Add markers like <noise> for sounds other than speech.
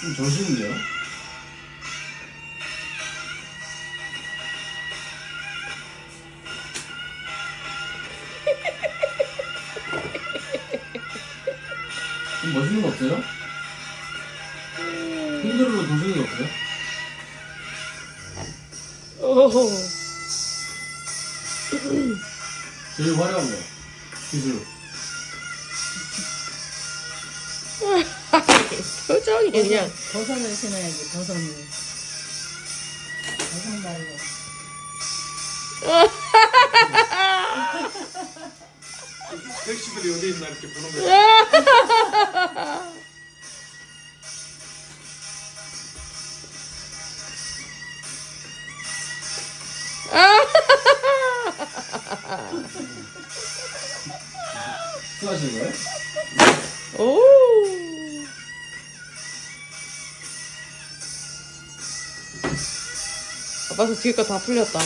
좀 저시는데요? 좀 멋있는 거 없어요? 힘들어도 도시는 거 없어요? 오호. 제일 화려한 거 기술 표정이 그냥. 버섯을 신어야지 버섯을 버섯 말고 택시들이 어디 있나 이렇게 보는 거야. <laughs> 수고하시는 거예요? 오. 아빠 저 뒤에 거 다 풀렸다.